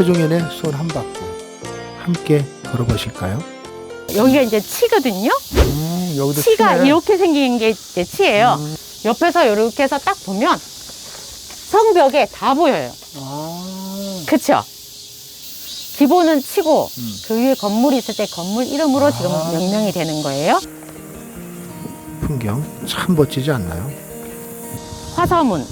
최종현의 손한 바퀴 함께 걸어보실까요? 여기가 이제 치거든요. 음, 여기도 치가 치네. 이렇게 생긴 게 이제 치예요. 음. 옆에서 이렇게 해서 딱 보면 성벽에 다 보여요. 아, 그쵸? 기본은 치고 음. 그 위에 건물이 있을 때 건물 이름으로 지금 아. 명명이 되는 거예요. 풍경 참 멋지지 않나요? 화서문,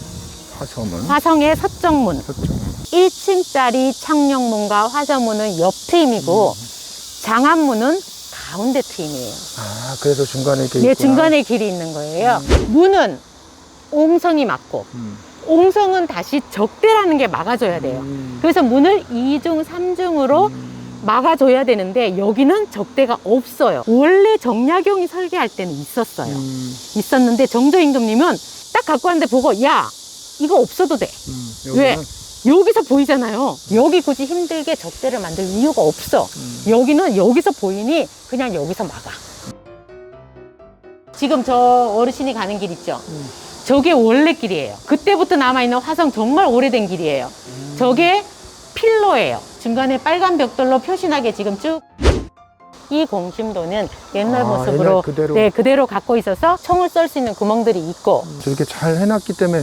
화성은 화성의 서정문. 서쪽. 1층짜리 창녕문과 화서문은 옆 트임이고 장안문은 가운데 트임이에요. 아, 그래서 중간에 이렇게 네, 있구나. 중간에 길이 있는 거예요. 문은 옹성이 맞고 음. 옹성은 다시 적대라는 게 막아줘야 돼요. 음. 그래서 문을 2중, 3중으로 막아줘야 되는데 여기는 적대가 없어요. 원래 정약용이 설계할 때는 있었어요. 음. 있었는데 정조임금님은 딱 갖고 왔는데 보고 야 이거 없어도 돼. 음. 왜? 여기는 여기서 보이잖아요. 여기 굳이 힘들게 적대를 만들 이유가 없어. 음. 여기는 여기서 보이니 그냥 여기서 막아. 지금 저 어르신이 가는 길 있죠? 음. 저게 원래 길이에요. 그때부터 남아있는 화성 정말 오래된 길이에요. 음. 저게 필로예요. 중간에 빨간 벽돌로 표시나게 지금 쭉. 이 공심도는 옛날 아, 모습으로 옛날 그대로. 네, 그대로 갖고 있어서 총을 쏠 수 있는 구멍들이 있고 저렇게 잘 해놨기 때문에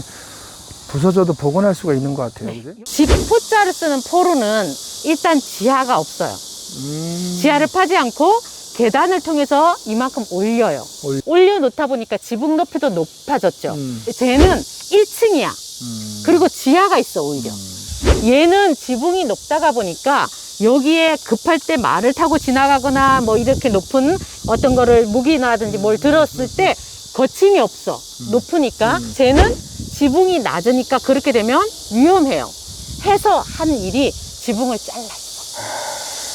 부서져도 복원할 수가 있는 것 같아요. 그지? 집포자를 쓰는 포로는 일단 지하가 없어요. 음. 지하를 파지 않고 계단을 통해서 이만큼 올려요. 올- 올려놓다 보니까 지붕 높이도 높아졌죠. 음. 쟤는 1층이야. 음. 그리고 지하가 있어, 오히려. 얘는 지붕이 높다가 보니까 여기에 급할 때 말을 타고 지나가거나 뭐 이렇게 높은 어떤 거를 무기나든지 뭘 들었을 때 거침이 없어. 높으니까. 쟤는 지붕이 낮으니까 그렇게 되면 위험해요. 해서 한 일이 지붕을 잘랐어.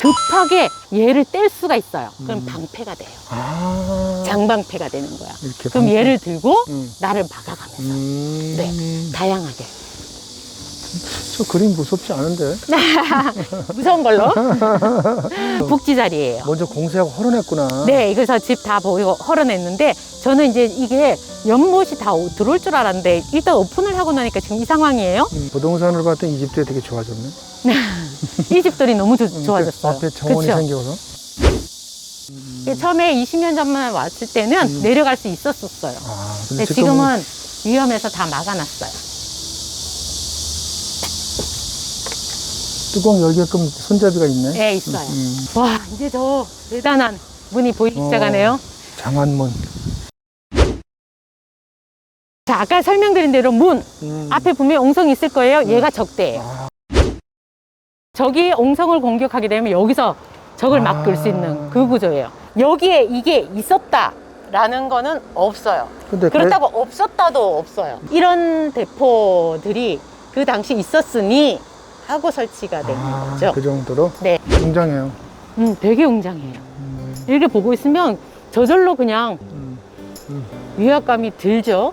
급하게 얘를 뗄 수가 있어요. 그럼 방패가 돼요. 아. 장방패가 되는 거야. 이렇게 그럼 방패. 얘를 들고 음. 나를 막아가면서 음. 네. 다양하게 저 그림 무섭지 않은데? 무서운 걸로 복지 자리예요. 먼저 공세하고 헐어냈구나. 네, 그래서 집 다 보이고 헐어냈는데 저는 이제 이게 연못이 다 오- 들어올 줄 알았는데 일단 오픈을 하고 나니까 지금 이 상황이에요. 음, 부동산으로 봤더니 이 집들이 되게 좋아졌네. 이 집들이 너무 조- 음, 좋아졌어요. 앞에 정원이 그쵸? 생겨서. 이게 처음에 20년 전만 왔을 때는 내려갈 수 있었었어요. 아, 근데 근데 지금은 위험해서 다 막아놨어요. 뚜껑 열게끔 손잡이가 있네. 네, 있어요. 음, 와, 이제 저 대단한 문이 보이기 어. 시작하네요. 장안문. 자, 아까 설명드린 대로 문 음. 앞에 분명히 옹성이 있을 거예요. 얘가 적대예요. 아, 저기 옹성을 공격하게 되면 여기서 적을 아. 막을 수 있는 그 구조예요. 여기에 이게 있었다라는 거는 없어요. 근데 그렇다고 없었다도 없어요. 이런 대포들이 그 당시 있었으니 하고 설치가 된 아, 거죠. 그 정도로 네, 굉장해요. 음, 되게 웅장해요. 음, 이렇게 보고 있으면 저절로 그냥 음. 위압감이 들죠.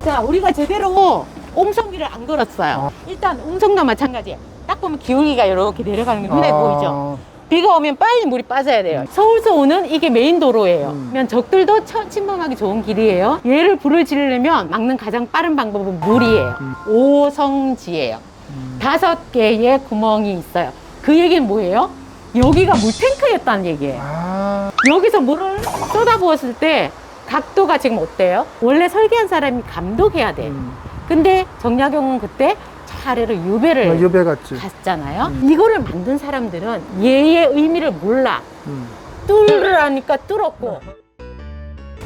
자, 우리가 제대로 옹성기를 안 걸었어요. 아. 일단 옹성도 마찬가지예요. 딱 보면 기울기가 이렇게 내려가는 게 눈에 아, 보이죠. 비가 오면 빨리 물이 빠져야 돼요. 서울서 오는 이게 메인 도로예요. 음. 그러면 적들도 처- 침범하기 좋은 길이에요. 얘를 불을 지르려면 막는 가장 빠른 방법은 물이에요. 음. 오성지예요. 음. 다섯 개의 구멍이 있어요. 그 얘기는 뭐예요? 여기가 물탱크였다는 얘기예요. 아, 여기서 물을 쏟아부었을 때 각도가 지금 어때요? 원래 설계한 사람이 감독해야 돼. 음. 근데 정약용은 그때 저 아래로 유배를 어, 유배 같지. 갔잖아요. 음. 이거를 만든 사람들은 얘의 의미를 몰라. 음. 뚫으라니까 뚫었고.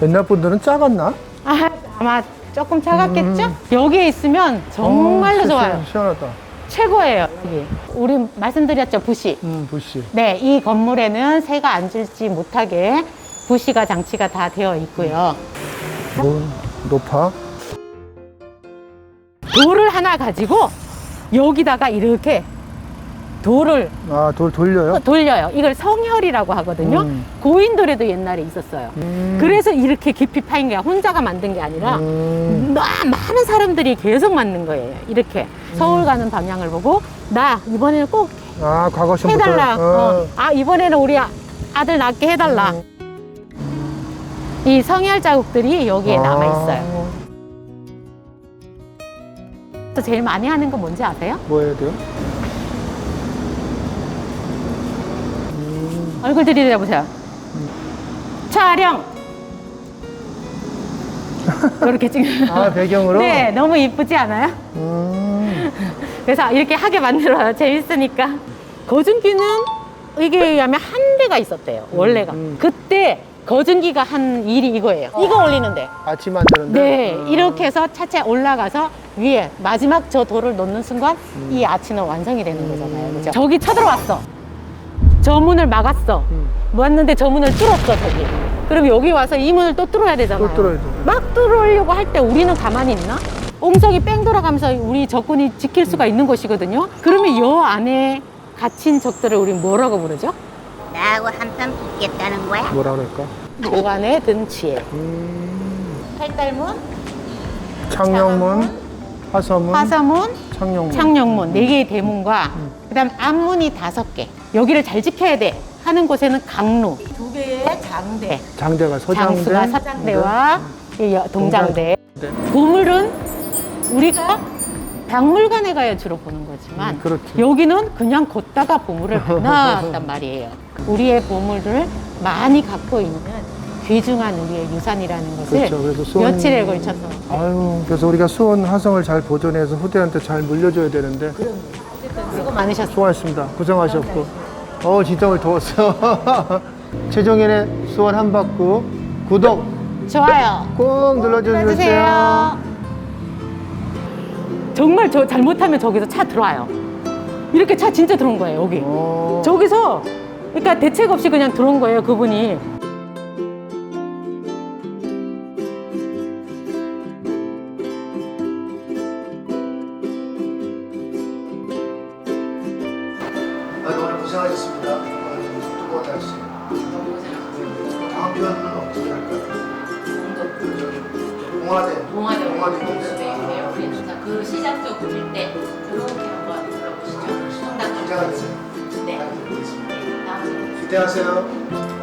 옛날 분들은 작았나? 아, 아마 조금 차갑겠죠? 음. 여기에 있으면 정말로 어, 좋아요. 시원- 시원하다. 최고예요, 여기. 우리 말씀드렸죠, 부시. 음, 부시. 네, 이 건물에는 새가 앉을지 못하게 부시가 장치가 다 되어 있고요. 뭐, 높아? 돌을 하나 가지고 여기다가 이렇게 돌을 아, 돌 돌려요? 돌려요. 이걸 성혈이라고 하거든요. 음. 고인돌에도 옛날에 있었어요. 음. 그래서 이렇게 깊이 파인 게 혼자가 만든 게 아니라 음. 나 많은 사람들이 계속 만든 거예요. 이렇게 서울 가는 방향을 보고 나 이번에는 꼭 아, 과거 시험부터. 해달라. 어. 어. 아 이번에는 우리 아- 아들 낳게 해달라. 음. 이 성혈 자국들이 여기에 아. 남아 있어요. 또 제일 많이 하는 거 뭔지 아세요? 뭐 해야 돼요? 얼굴 들이대 보세요. 촬영. 이렇게 찍는. 아, 배경으로? 네, 너무 이쁘지 않아요? 음, 그래서 이렇게 하게 만들어요. 재밌으니까. 거중기는 의계에 의하면 한 대가 있었대요. 원래가. 음. 그때 거중기가 한 일이 이거예요. 이거 올리는데. 아치 만드는데? 네, 음. 이렇게 해서 차체 올라가서 위에 마지막 저 돌을 놓는 순간 이 아치는 완성이 되는 거잖아요. 그죠? 저기 쳐들어왔어. 저 문을 막았어. 음. 왔는데 저 문을 뚫었어, 저기. 그럼 여기 와서 이 문을 또 뚫어야 되잖아요. 또 뚫어야죠. 막 뚫으려고 할 때 우리는 가만히 있나? 옹성이 뺑 돌아가면서 우리 적군이 지킬 수가 있는 곳이거든요. 그러면 요 안에 갇힌 적들을 우리 뭐라고 부르죠? 나하고 한판 붙겠다는 거야? 뭐라 그럴까? 든 지혜. 음, 팔달문, 창녕문, 화서문, 화서문, 창녕문. 창녕문 네 개의 대문과 그다음 앞문이 다섯 개. 여기를 잘 지켜야 돼 하는 곳에는 강로 두 개의 장대, 장대가 서장대. 장수가 서장대와 이 여- 동장대. 네. 보물은 우리가 박물관에 가야 주로 보는 거지만 음, 그렇죠. 여기는 그냥 걷다가 보물을 받아왔단 말이에요. 우리의 보물을 많이 갖고 있는 귀중한 우리의 유산이라는 것을 그렇죠. 수원- 며칠에 걸쳐서 아유, 그래서 우리가 수원 화성을 잘 보존해서 후대한테 잘 물려줘야 되는데 수고 많으셨어요. 수고하셨습니다. 고생하셨고. 어, 진짜 오늘 더웠어. 최종현의 수원 한바구 구독 좋아요. 꼭 눌러주세요. 눌러주세요. 정말 저 잘못하면 저기서 차 들어와요. 이렇게 차 진짜 들어온 거예요, 여기. 어, 저기서 그러니까 대책 없이 그냥 들어온 거예요, 그분이. 아, 오늘 고생하셨습니다. 두번 날씨. 다음 편은 어떻게 할까요? 공화대. 동화대 공화대 있네요. 그 시작적 부를 때 그렇게 한번 들어보시죠. 기자가 되세요. 네. 네. 다음 기대하세요.